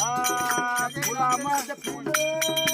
Ah, ulama sepuluh.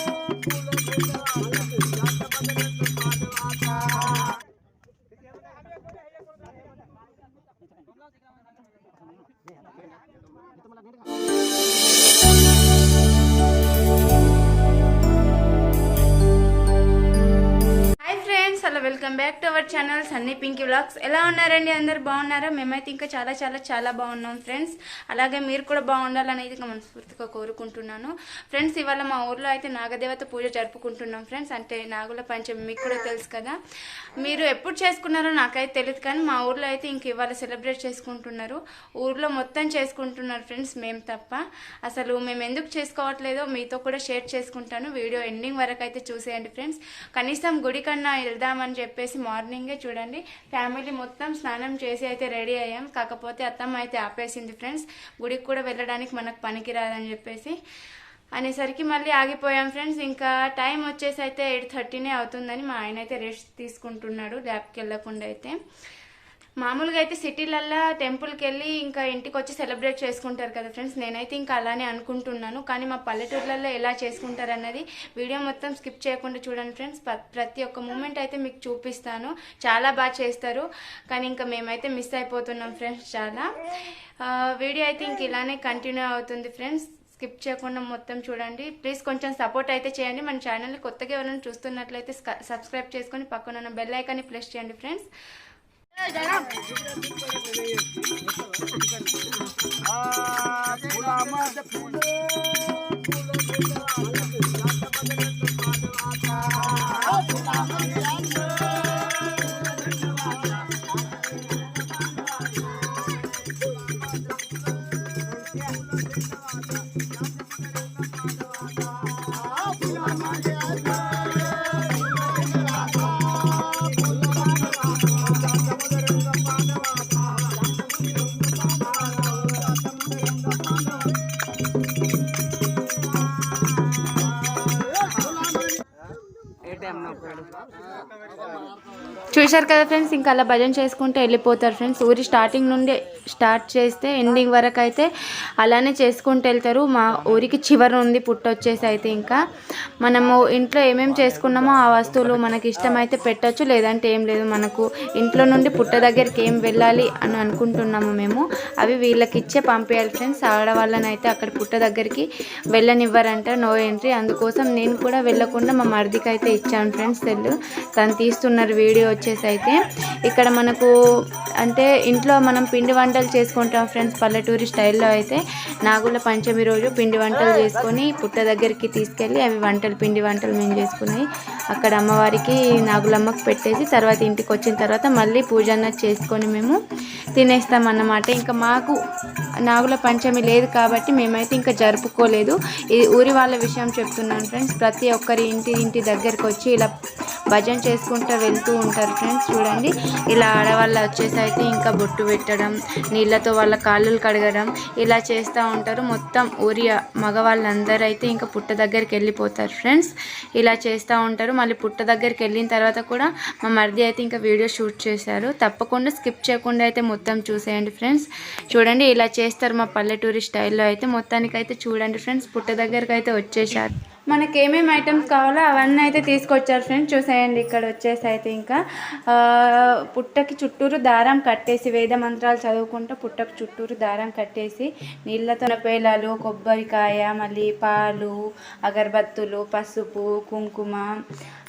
Back to our channel Sunny Pinky vlogs ఎలా ఉన్నారండి అందరు? బాగున్నారా? మేమైతే ఇంకా చాలా చాలా చాలా బాగున్నాం ఫ్రెండ్స్ అలాగే మీరు కూడా బాగుండాలని అయితే ఇంకా మనస్ఫూర్తిగా కోరుకుంటున్నాను. ఫ్రెండ్స్ ఇవాళ మా ఊర్లో అయితే నాగదేవత పూజ జరుపుకుంటున్నాం ఫ్రెండ్స్ అంటే నాగుల పంచమి మీకు కూడా తెలుసు కదా. మీరు ఎప్పుడు చేసుకున్నారో నాకైతే తెలియదు కానీ మా ఊర్లో అయితే ఇంక ఇవాళ సెలబ్రేట్ చేసుకుంటున్నారు. ఊర్లో మొత్తం చేసుకుంటున్నారు ఫ్రెండ్స్ మేము తప్ప. అసలు మేము ఎందుకు చేసుకోవట్లేదో మీతో కూడా షేర్ చేసుకుంటాను. వీడియో ఎండింగ్ వరకు అయితే చూసేయండి ఫ్రెండ్స్ కనీసం గుడి కన్నా వెళ్దామని చెప్పేసి మార్నింగే చూడండి. ఫ్యామిలీ మొత్తం స్నానం చేసి అయితే రెడీ అయ్యాం. కాకపోతే అత్తమ్మ అయితే ఆపేసింది ఫ్రెండ్స్. గుడికి కూడా వెళ్ళడానికి మనకు పనికిరాదని చెప్పేసి అనేసరికి మళ్ళీ ఆగిపోయాం ఫ్రెండ్స్. ఇంకా టైం వచ్చేసి అయితే ఎయిట్ థర్టీనే అవుతుందని మా ఆయన అయితే రెస్ట్ తీసుకుంటున్నాడు ల్యాబ్కి వెళ్ళకుండా అయితే. మామూలుగా అయితే సిటీలల్లో టెంపుల్కి వెళ్ళి ఇంకా ఇంటికి వచ్చి సెలబ్రేట్ చేసుకుంటారు కదా ఫ్రెండ్స్. నేనైతే ఇంకా అలానే అనుకుంటున్నాను. కానీ మా పల్లెటూర్లలో ఎలా చేసుకుంటారు అన్నది వీడియో మొత్తం స్కిప్ చేయకుండా చూడండి ఫ్రెండ్స్. ప్రతి ఒక్క మూమెంట్ అయితే మీకు చూపిస్తాను. చాలా బాగా చేస్తారు. కానీ ఇంకా మేమైతే మిస్ అయిపోతున్నాం ఫ్రెండ్స్ చాలా. వీడియో అయితే ఇంక ఇలానే కంటిన్యూ అవుతుంది ఫ్రెండ్స్. స్కిప్ చేయకుండా మొత్తం చూడండి. ప్లీజ్ కొంచెం సపోర్ట్ అయితే చేయండి. మన ఛానల్ని కొత్తగా ఎవరైనా చూస్తున్నట్లయితే సబ్స్క్రైబ్ చేసుకొని పక్కన ఉన్న బెల్ ఐకాన్ని ప్రెస్ చేయండి ఫ్రెండ్స్. गुलामाचं फुलं फुलं చూశారు కదా ఫ్రెండ్స్ ఇంకా అలా భజన చేసుకుంటూ వెళ్ళిపోతారు ఫ్రెండ్స్. ఊరి స్టార్టింగ్ నుండి స్టార్ట్ చేస్తే ఎండింగ్ వరకు అయితే అలానే చేసుకుంటూ వెళ్తారు. మా ఊరికి చివరి ఉంది పుట్ట వచ్చేసి అయితే ఇంకా మనము ఇంట్లో ఏమేమి చేసుకున్నామో ఆ వస్తువులు మనకి ఇష్టమైతే పెట్టొచ్చు లేదంటే ఏం లేదు. మనకు ఇంట్లో నుండి పుట్ట దగ్గరికి ఏం వెళ్ళాలి అని అనుకుంటున్నాము మేము. అవి వీళ్ళకి ఇచ్చే పంపించాలి ఫ్రెండ్స్. ఆడవాళ్ళని అయితే అక్కడ పుట్ట దగ్గరికి వెళ్ళనివ్వరంట నో ఎంట్రీ. అందుకోసం నేను కూడా వెళ్ళకుండా మా మరిదికి అయితే ఇచ్చాను ఫ్రెండ్స్ సెల్ తను తీస్తున్నారు వీడియో వచ్చేసి అయితే. ఇక్కడ మనకు అంటే ఇంట్లో మనం పిండి వంటలు చేసుకుంటాం ఫ్రెండ్స్ పల్లెటూరి స్టైల్లో అయితే. నాగుల పంచమి రోజు పిండి వంటలు చేసుకొని పుట్ట దగ్గరికి తీసుకెళ్ళి అవి వంటలు పిండి వంటలు మేము చేసుకుని అక్కడ అమ్మవారికి నాగులమ్మకు పెట్టేసి తర్వాత ఇంటికి వచ్చిన తర్వాత మళ్ళీ పూజ అన్నది చేసుకొని మేము తినేస్తాం అన్నమాట ఇంకా మాకు నాగుల పంచమి లేదు కాబట్టి మేమైతే ఇంకా జరుపుకోలేదు. ఇది ఊరి వాళ్ళ విషయం చెప్తున్నాను ఫ్రెండ్స్. ప్రతి ఒక్కరి ఇంటి ఇంటి దగ్గరికి వచ్చి ఇలా భజన చేసుకుంటూ వెళ్తూ ఉంటారు ఫ్రెండ్స్ చూడండి. ఇలా ఆడవాళ్ళు వచ్చేసి అయితే ఇంకా బొట్టు పెట్టడం నీళ్ళతో వాళ్ళ కాళ్ళు కడగడం ఇలా చేస్తూ ఉంటారు. మొత్తం ఊరి మగవాళ్ళందరూ అయితే ఇంకా పుట్ట దగ్గరికి వెళ్ళిపోతారు ఫ్రెండ్స్. ఇలా చేస్తూ ఉంటారు. మళ్ళీ పుట్ట దగ్గరికి వెళ్ళిన తర్వాత కూడా మా మరిది అయితే ఇంకా వీడియో షూట్ చేశారు. తప్పకుండా స్కిప్ చేయకుండా అయితే మొత్తం చూసేయండి ఫ్రెండ్స్. చూడండి ఇలా చేస్తారు మా పల్లెటూరి స్టైల్లో అయితే మొత్తానికి అయితే చూడండి ఫ్రెండ్స్. పుట్ట దగ్గరికి అయితే వచ్చేసారు మనకి ఏమేమి ఐటమ్స్ కావాలో అవన్నీ అయితే తీసుకొచ్చారు ఫ్రెండ్స్ చూసేయండి ఇక్కడ వచ్చేసి అయితే ఇంకా పుట్టకి చుట్టూరు దారం కట్టేసి వేద మంత్రాలు చదువుకుంటూ పుట్టకు చుట్టూరు దారం కట్టేసి నీళ్ళతో పేలాలు కొబ్బరికాయ మళ్ళీ పాలు అగరబత్తులు పసుపు కుంకుమ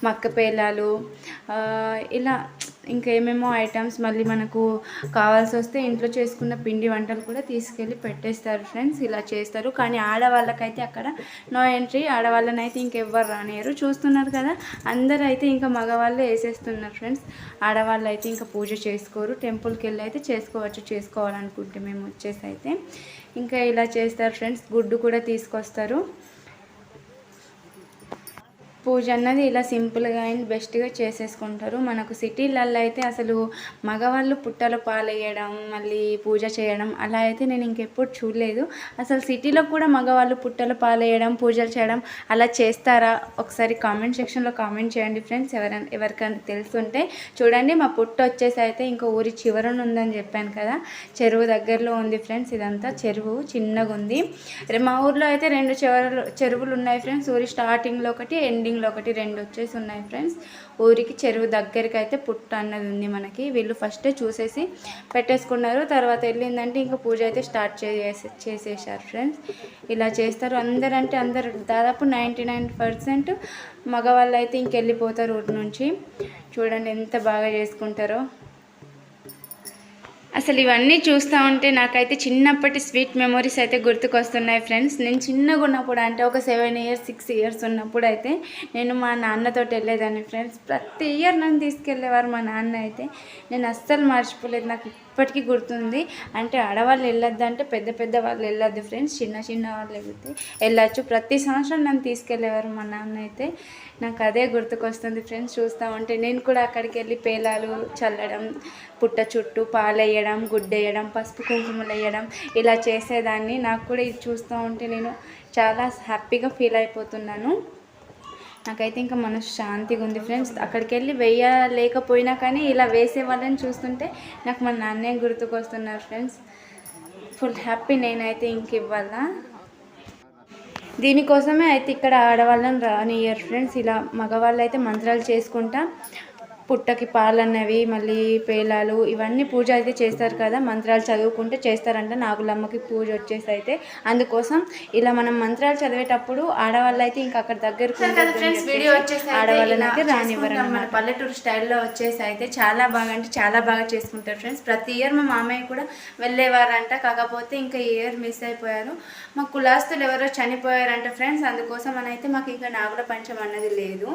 మక్క పేలాలు ఇలా ఇంకా ఏమేమో ఐటమ్స్ మళ్ళీ మనకు కావాల్సి వస్తే ఇంట్లో చేసుకున్న పిండి వంటలు కూడా తీసుకెళ్ళి పెట్టేస్తారు ఫ్రెండ్స్ ఇలా చేస్తారు. కానీ ఆడవాళ్ళకైతే అక్కడ నో ఎంట్రీ ఆడవాళ్ళని అయితే ఇంకెవ్వరు రానియరు. చూస్తున్నారు కదా? అందరూ అయితే ఇంకా మగవాళ్ళు వేసేస్తున్నారు ఫ్రెండ్స్ ఆడవాళ్ళు అయితే ఇంకా పూజ చేసుకోరు. టెంపుల్కి వెళ్ళి అయితే చేసుకోవచ్చు. చేసుకోవాలనుకుంటే మేము వచ్చేసి అయితే. ఇంకా ఇలా చేస్తారు ఫ్రెండ్స్ గుడ్డు కూడా తీసుకొస్తారు. పూజ అన్నది ఇలా సింపుల్గా అండ్ బెస్ట్గా చేసేసుకుంటారు. మనకు సిటీలలో అయితే అసలు మగవాళ్ళు పుట్టల పాలేయడం మళ్ళీ పూజ చేయడం అలా అయితే నేను ఇంకెప్పుడు చూడలేదు. అసలు సిటీలో కూడా మగవాళ్ళు పుట్టల పాలేయడం పూజలు చేయడం అలా చేస్తారా? ఒకసారి కామెంట్ సెక్షన్లో కామెంట్ చేయండి ఫ్రెండ్స్. ఎవరైనా ఎవరికైనా తెలుసుంటే చూడండి. మా పుట్ట వచ్చేసి అయితే ఇంకో ఊరి చివరన ఉందని చెప్పాను కదా. చెరువు దగ్గరలో ఉంది ఫ్రెండ్స్ ఇదంతా చెరువు చిన్నగా ఉంది మా ఊర్లో అయితే రెండు చెరువులు చెరువులు ఉన్నాయి ఫ్రెండ్స్. ఊరి స్టార్టింగ్లో ఒకటి ఎండింగ్ ఎండింగ్లో ఒకటి రెండు వచ్చేసి ఉన్నాయి ఫ్రెండ్స్. ఊరికి చెరువు దగ్గరికి అయితే పుట్ట అన్నది ఉంది మనకి. వీళ్ళు ఫస్టే చూసేసి పెట్టేసుకున్నారు. తర్వాత వెళ్ళిందంటే ఇంకా పూజ అయితే స్టార్ట్ చేసే చేసేసారు ఫ్రెండ్స్ ఇలా చేస్తారు. అందరంటే అందరు దాదాపు నైంటీ నైన్ పర్సెంట్ మగవాళ్ళు అయితే ఇంకెళ్ళిపోతారు ఊరి నుంచి. చూడండి ఎంత బాగా చేసుకుంటారో. అసలు ఇవన్నీ చూస్తూ ఉంటే నాకైతే చిన్నప్పటి స్వీట్ మెమొరీస్ అయితే గుర్తుకొస్తున్నాయి ఫ్రెండ్స్. నేను చిన్నగా ఉన్నప్పుడు అంటే ఒక సెవెన్ ఇయర్స్ సిక్స్ ఇయర్స్ ఉన్నప్పుడు అయితే నేను మా నాన్నతో వెళ్ళేదాన్ని ఫ్రెండ్స్. ప్రతి ఇయర్ నన్ను తీసుకెళ్ళేవారు మా నాన్న అయితే. నేను అస్సలు మర్చిపోలేదు. నాకు ఇప్పటికీ గుర్తుంది. అంటే ఆడవాళ్ళు వెళ్ళొద్దు అంటే పెద్ద పెద్ద వాళ్ళు వెళ్ళొద్దు ఫ్రెండ్స్. చిన్న చిన్న వాళ్ళు వెళ్తే వెళ్ళచ్చు. ప్రతి సంవత్సరం నన్ను తీసుకెళ్ళేవారు మా నాన్న అయితే. నాకు అదే గుర్తుకొస్తుంది ఫ్రెండ్స్. చూస్తూ. ఉంటే నేను కూడా అక్కడికి వెళ్ళి పేలాలు చల్లడం పుట్ట చుట్టూ పాలేయడం గుడ్డేయడం పసుపు కుంకుమలు వేయడం ఇలా చేసేదాన్ని. నాకు కూడా ఇది చూస్తూ ఉంటే నేను చాలా హ్యాపీగా ఫీల్ అయిపోతున్నాను. నాకైతే ఇంకా మనసు శాంతిగా ఉంది ఫ్రెండ్స్. అక్కడికి వెళ్ళి వేయలేకపోయినా కానీ ఇలా వేసే వాళ్ళని చూస్తుంటే నాకు మా నాన్నే గుర్తుకొస్తున్నారు ఫ్రెండ్స్. ఫుల్ హ్యాపీ నేనైతే ఇంక ఇవ్వాలా. దీనికోసమే అయితే ఇక్కడ ఆడవాళ్ళని రానియర్ ఫ్రెండ్స్. ఇలా మగవాళ్ళు అయితే మంత్రాలు చేసుకుంటా పుట్టకి పాలన్నవి మళ్ళీ పేలాలు ఇవన్నీ పూజ అయితే చేస్తారు కదా మంత్రాలు చదువుకుంటే చేస్తారంట నాగులమ్మకి పూజ వచ్చేసి అయితే అందుకోసం ఇలా మనం మంత్రాలు చదివేటప్పుడు ఆడవాళ్ళు అయితే ఇంకా అక్కడ దగ్గరకు ఫ్రెండ్స్ వీడియో వచ్చేసి ఆడవాళ్ళని అయితే రానివ్వరు మన పల్లెటూరు స్టైల్లో వచ్చేసి అయితే చాలా బాగా అంటే చాలా బాగా చేసుకుంటారు ఫ్రెండ్స్ ప్రతి ఇయర్ మా మామయ్య కూడా వెళ్ళేవారంట కాకపోతే ఇంకా ఈ ఇయర్ మిస్ అయిపోయారు. మా కులాస్తులు ఎవరో చనిపోయారంట ఫ్రెండ్స్ అందుకోసం అని అయితే మాకు ఇంకా నాగుల పంచం అన్నది లేదు.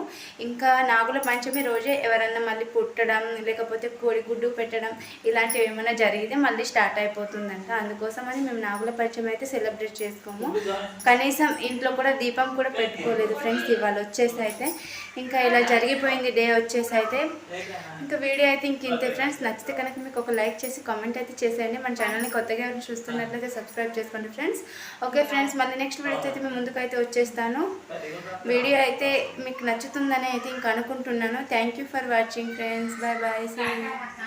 ఇంకా నాగుల పంచమి రోజే ఎవరన్నా మళ్ళీ పుట్టడం లేకపోతే కోడిగుడ్డు పెట్టడం ఇలాంటివి ఏమైనా జరిగితే మళ్ళీ స్టార్ట్ అయిపోతుందంట. అందుకోసం అని మేము నాగుల పరిచయం అయితే సెలబ్రేట్ చేసుకోము. కనీసం ఇంట్లో కూడా దీపం కూడా పెట్టుకోలేదు ఫ్రెండ్స్ ఇవాళ వచ్చేసి అయితే. ఇంకా ఇలా జరిగిపోయింది డే వచ్చేసి అయితే. ఇంకా వీడియో అయితే ఇంక ఇంతే ఫ్రెండ్స్. నచ్చితే కనుక మీకు ఒక లైక్ చేసి కామెంట్ అయితే చేసేయండి. మన ఛానల్ని కొత్తగా ఎవరు చూస్తున్నట్లయితే సబ్స్క్రైబ్ చేసుకోండి ఫ్రెండ్స్. ఓకే ఫ్రెండ్స్ మళ్ళీ నెక్స్ట్ వీడియో అయితే మేము ముందుకు అయితే వచ్చేస్తాను. వీడియో అయితే మీకు నచ్చుతుందని అయితే ఇంక అనుకుంటున్నాను. Thank you for watching. watching friends. Bye bye. See you.